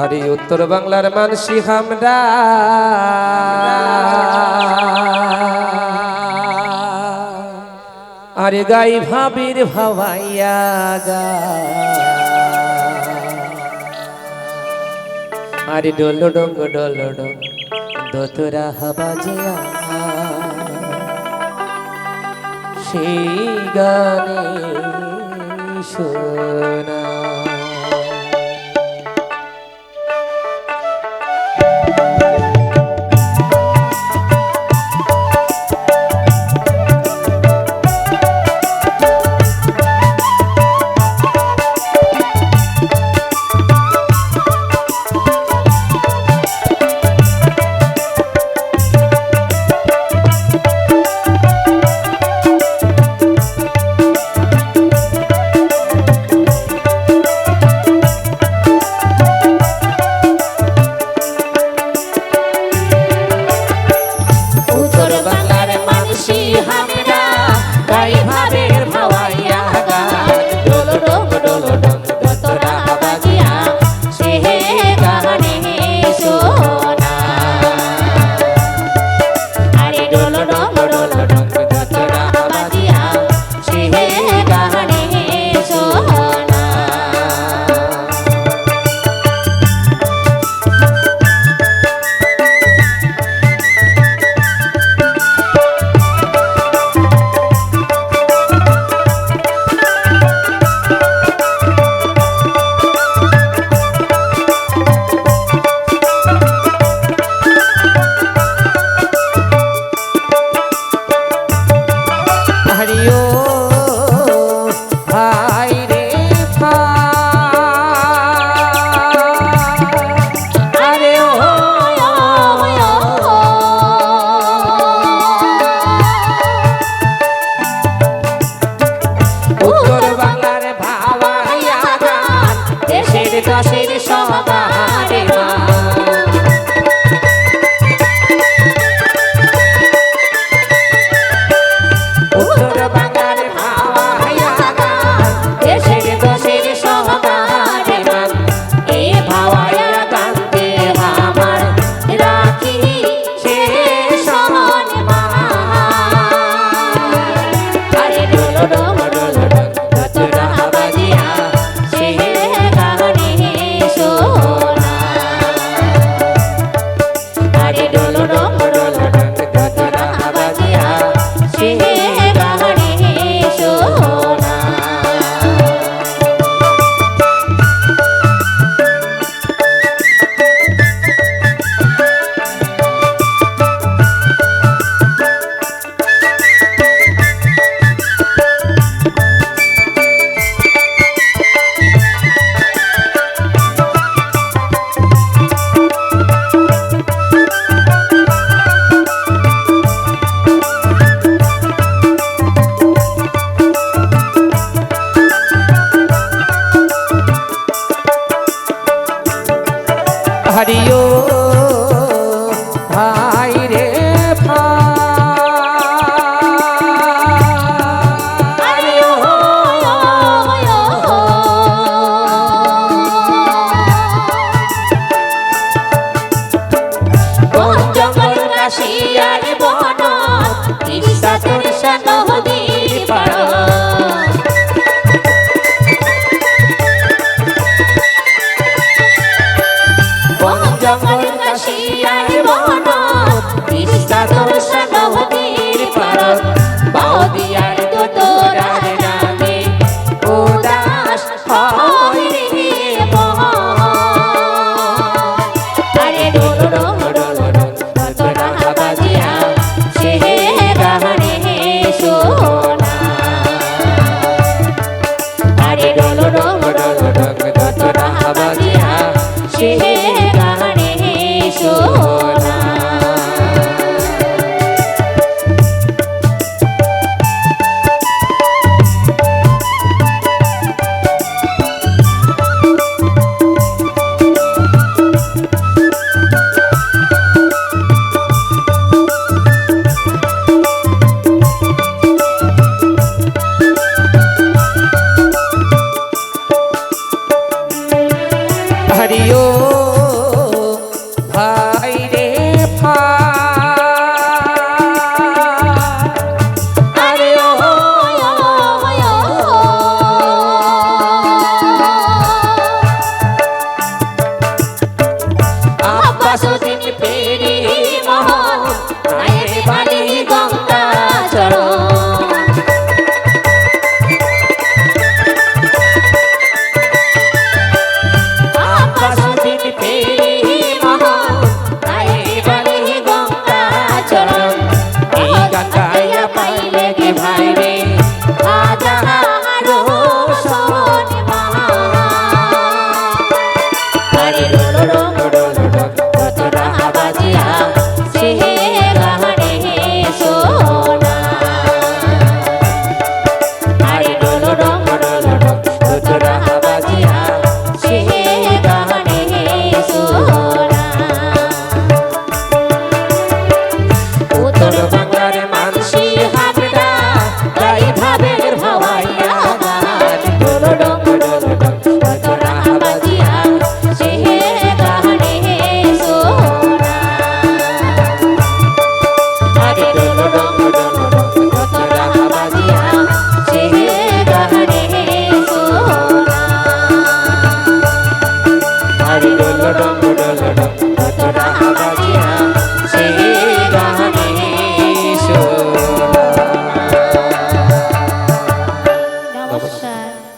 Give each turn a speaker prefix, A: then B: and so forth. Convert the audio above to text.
A: আরে উত্তর বাংলার মানসি হামরা। আরে গাই ভাবির ভাবাইয়া গা। আরে ডলো ডঙ্গ, ডলো ডং দোতরা হাবা জিয়া সেই গানে শোনা। দিও। ভাই
B: ভারত বাও